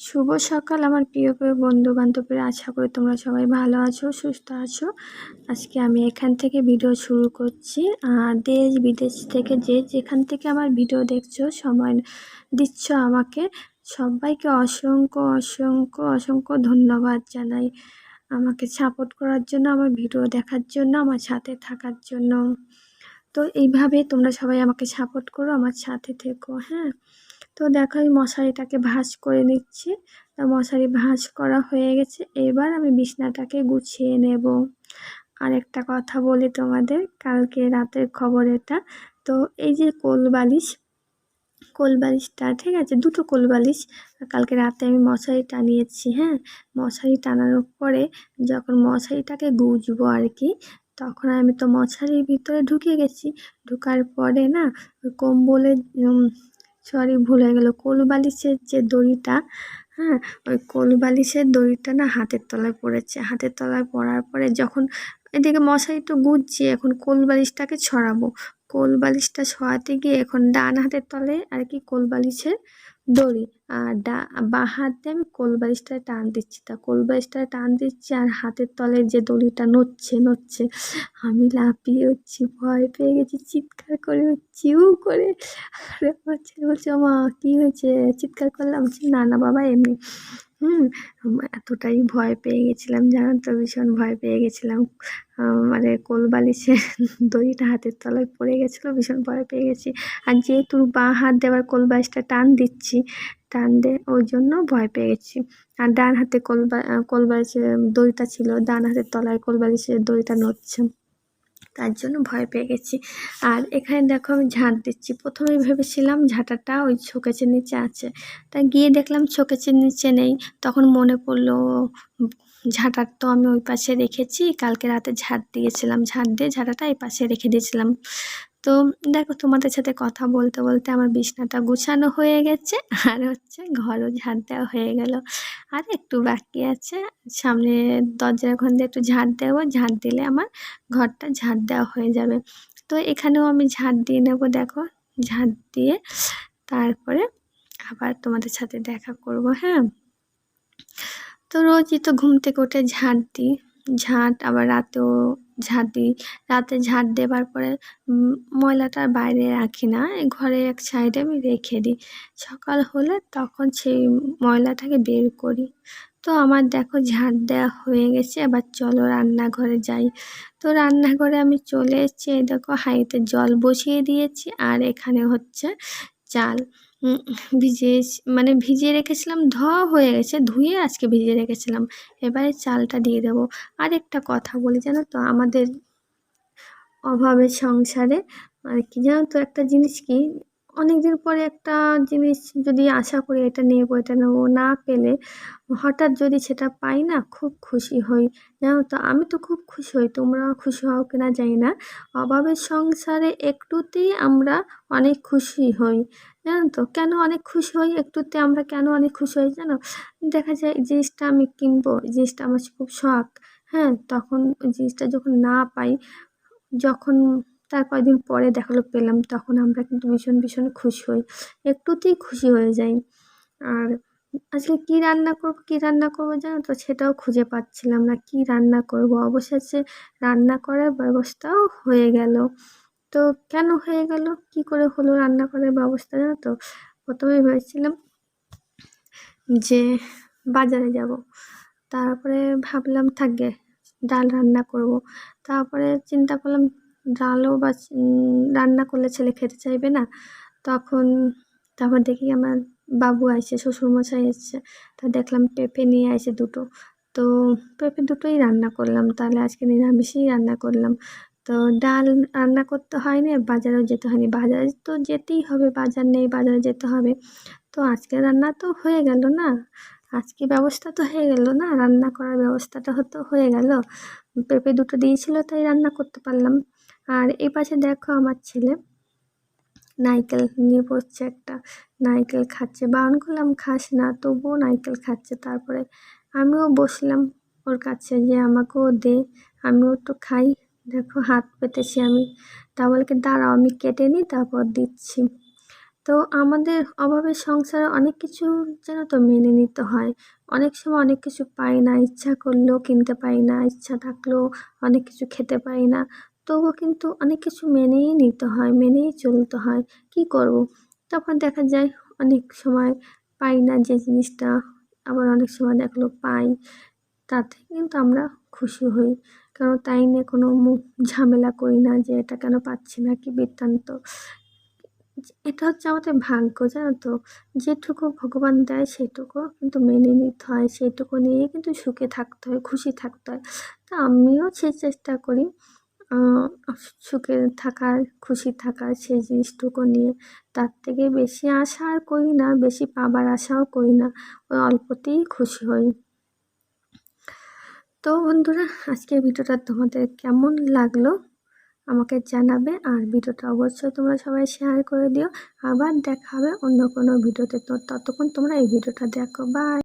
শুভ সকাল, আমার প্রিয় প্রিয় বন্ধু বান্ধবীরা আশা করি তোমরা সবাই ভালো আছো, সুস্থ আছো। আজকে আমি এখান থেকে ভিডিও শুরু করছি। দেশ বিদেশ থেকে যে যেখান থেকে আমার ভিডিও দেখছ, সময় দিচ্ছ আমাকে, সবাইকে অসংখ্য অসংখ্য অসংখ্য ধন্যবাদ জানাই। আমাকে সাপোর্ট করার জন্য, আমার ভিডিও দেখার জন্য, আমার সাথে থাকার জন্য। তো এইভাবে তোমরা সবাই আমাকে সাপোর্ট করো, আমার সাথে থেকো হ্যাঁ? তো দেখো আমি মশারিটাকে ভাঁজ করে নিচ্ছি। তা মশারি ভাঁজ করা হয়ে গেছে। এবার আমি বিছনাটাকে গুছিয়ে নেব। আর একটা কথা বলি তোমাদের, কালকে রাতের খবর এটা। তো এই যে কোল বালিশ, কোল বালিশটা, ঠিক আছে, দুটো কোল বালিশ কালকে রাতে আমি মশারি টানিয়েছি হ্যাঁ? মশারি টানানোর পরে যখন মশারিটাকে গুজবো আর কি, তখন আমি তো মশারির ভিতরে ঢুকে গেছি। ঢুকার পরে না কম্বলের সরি, ভুল হয়ে গেল। কোল বালিশের যে দড়িটা হ্যাঁ ওই কোল বালিশের দড়িটা না হাতের তলায় পড়েছে। হাতের তলায় পড়ার পরে যখন এদিকে মশারি তো গুজছি, এখন কোল বালিশটাকে ছড়াবো। কোল বালিশটা ছড়াতে গিয়ে এখন ডান হাতের তলে আর কি কোল বালিশের দড়ি, আর ডা, বাঁ হাত দিয়ে আমি কোল বালিশটা টান দিচ্ছি। তা কোল বালিশটা টান দিচ্ছি আর হাতের তলে যে দড়িটা নড়ছে নড়ছে, আমি লাফিয়ে হচ্ছি ভয় পেয়ে গেছি, চিৎকার করে হচ্ছি উ করে। আর ছেলে বলছে, মা, কী হয়েছে? চিৎকার করলাম না না, বাবা, এমনি। হুম এতটাই ভয় পেয়ে গেছিলাম জানো তো, ভীষণ ভয় পেয়ে গেছিলাম। মানে কোল বালিশে দড়িটা হাতের তলায় পড়ে গেছিল, ভীষণ ভয় পেয়ে গেছি। আর যেহেতু বাঁ হাত দেওয়ার কোল বালিশটা টান দিচ্ছি, টান দে, ওই জন্য ভয় পেয়ে গেছি। আর ডান হাতে কোল কোল বালিশের দড়িটা ছিল, ডান হাতের তলায় কোল বালিশের দড়িটা নড়ছে। তার জন্য ভয় পেয়ে গেছি। আর এখানে দেখো আমি ঝাঁট দিচ্ছি। প্রথমে ভেবেছিলাম ঝাঁটাটা ওই শোকেচের নিচে আছে। তা গিয়ে দেখলাম শোকেচের নিচে নেই। তখন মনে পড়ল ঝাঁটার তো আমি ওই পাশে রেখেছি। কালকে রাতে ঝাঁট দিয়েছিলাম। ঝাঁট দিয়ে ঝাঁটাটা এই পাশে রেখে দিয়েছিলাম। তো দেখো তোমাদের সাথে কথা বলতে বলতে আমার বিছনাটা গুছানো হয়ে গেছে। আর হচ্ছে ঘরও ঝাঁট দেওয়া হয়ে গেল। আর একটু বাকি আছে। সামনে দরজার ওখান দিয়ে একটু ঝাড় দেবো। ঝাড় দিলে আমার ঘরটা ঝাড় দেওয়া হয়ে যাবে। তো এখানেও আমি ঝাড় দিয়ে নেব, দেখো। ঝাড় দিয়ে তারপরে আবার তোমাদের সাথে দেখা করব হ্যাঁ? তো রোজই তো ঘুম থেকে উঠে ঝাঁট দিই। ঝাঁট আবার রাতেও ঝাঁট দিই। রাতে ঝাঁট দেবার পরে ময়লাটা বাইরে রাখি না ঘরে এক সাইডে আমি রেখে দিই। সকাল হলে তখন সেই ময়লাটাকে বের করি। তো আমার দেখো ঝাঁট দেওয়া হয়ে গেছে, এবার চলো রান্নাঘরে যাই। তো রান্নাঘরে আমি চলে এসেছি দেখো হাঁড়িতে জল বসিয়ে দিয়েছি, আর এখানে হচ্ছে চাল। ভিজিয়ে মানে ভিজিয়ে রেখেছিলাম, ধোয়া হয়ে গেছে, ধুয়ে আজকে ভিজিয়ে রেখেছিলাম। এবারে চালটা দিয়ে দেবো। আর একটা কথা বলি, জানো তো, আমাদের অভাবের সংসারে আর কি জানো তো, একটা জিনিস কি অনেক দিন পরে একটা জিনিস যদি আশা করি এটা নেব এটা নেব না পেলে, হঠাৎ যদি সেটা পাই না, খুব খুশি হই। জানো তো, আমি তো খুব খুশি হই, তোমরা খুশি হও কিনা জানি না। অভাবের সংসারে একটুতেই আমরা অনেক খুশি হই। জানো তো? কেন অনেক খুশি হই? একটুতে আমরা কেন অনেক খুশি হই জানো? দেখা যায় জিনিসটা আমি কিনবো জিনিসটা আমার খুব শখ হ্যাঁ? তখন জিনিসটা যখন না পাই, যখন তার কয়েকদিন পরে দেখাল পেলাম, তখন আমরা কিন্তু ভীষণ ভীষণ খুশি হই। একটুতেই খুশি হয়ে যাই। আর আজকে কি রান্না করব, কী রান্না করব জানো তো? সেটাও খুঁজে পাচ্ছিলাম না, কি রান্না করব? অবশেষে রান্না করার ব্যবস্থাও হয়ে গেল। তো কেন হয়ে গেল? কি করে হলো রান্না করার ব্যবস্থা জানো তো? প্রথমে ভেবেছিলাম যে বাজারে যাব। তারপরে ভাবলাম থাকবে ডাল রান্না করব। তারপরে চিন্তা করলাম, ডালও বা রান্না করলে ছেলে খেতে চাইবে না। তখন তারপর দেখি আমার বাবু আসছে শ্বশুরমশাই এসছে। তা দেখলাম পেঁপে নিয়ে আসে দুটো। তো পেঁপে দুটোই রান্না করলাম। তাহলে আজকে নিরামিষই রান্না করলাম। তো ডাল রান্না করতে হয়নি, বাজারেও যেতে হয়নি। বাজারে তো যেতেই হবে, বাজার নেই, বাজারে যেতে হবে। তো আজকে রান্না তো হয়ে গেল না? আজকে ব্যবস্থা তো হয়ে গেল না? রান্না করার ব্যবস্থাটা হতো, হয়ে গেল। পেঁপে দুটো দিয়েছিল, তাই রান্না করতে পারলাম। আর এই পাশে দেখো আমার ছেলে নাইকেল নিয়ে পড়ছে একটা। নাইকেল খাচ্ছে। বারণ করলাম খাস না। তবুও নাইকেল খাচ্ছে। তারপরে আমিও বসলাম ওর কাছে যে আমাকেও দে, আমিও একটু খাই। দেখো হাত পেতেছি আমি। তা বলকে দাঁড়াও, আমি কেটে নিই, তারপর দিচ্ছি। তো আমাদের অভাবে সংসারে অনেক কিছু যেন তো মেনে নিতে হয়। অনেক সময় অনেক কিছু পাই না, ইচ্ছা করলেও কিনতে পারি না, ইচ্ছা থাকলেও অনেক কিছু খেতে পারি না। তবুও কিন্তু অনেক কিছু মেনেই নিতে হয়, মেনেই চলতে হয়। কি করব? তখন দেখা যায় অনেক সময় পাই না যে জিনিসটা, আবার অনেক সময় দেখল পাই। তাতে কিন্তু আমরা খুশি হই। কারণ তাই নিয়ে কোনো মুখ ঝামেলা করি না যে এটা কেন পাচ্ছি না, কি বৃত্তান্ত। এটা হচ্ছে আমাদের ভাগ্য, জানো তো। যেটুকু ভগবান দেয় সেটুকু কিন্তু মেনে নিতে হয়, সেটুকু নিয়েই কিন্তু সুখে থাকতে হয়, খুশি থাকতে হয়। তা আমিও সেই চেষ্টা করি সুখে থাকার, খুশি থাকার সেই জিনিসটুকু নিয়ে। তার থেকে বেশি আশা আর করি না, বেশি পাবার আশাও করি না, ওই অল্পতেই খুশি হই। তো বন্ধুরা, আজকের ভিডিওটা তোমাদের কেমন লাগল আমাকে জানাবে আর ভিডিওটা অবশ্যই তোমরা সবাই শেয়ার করে দিও। আবার দেখাবে অন্য কোনো ভিডিওতে। তো ততক্ষণ তোমরা এই ভিডিওটা দেখো। বাই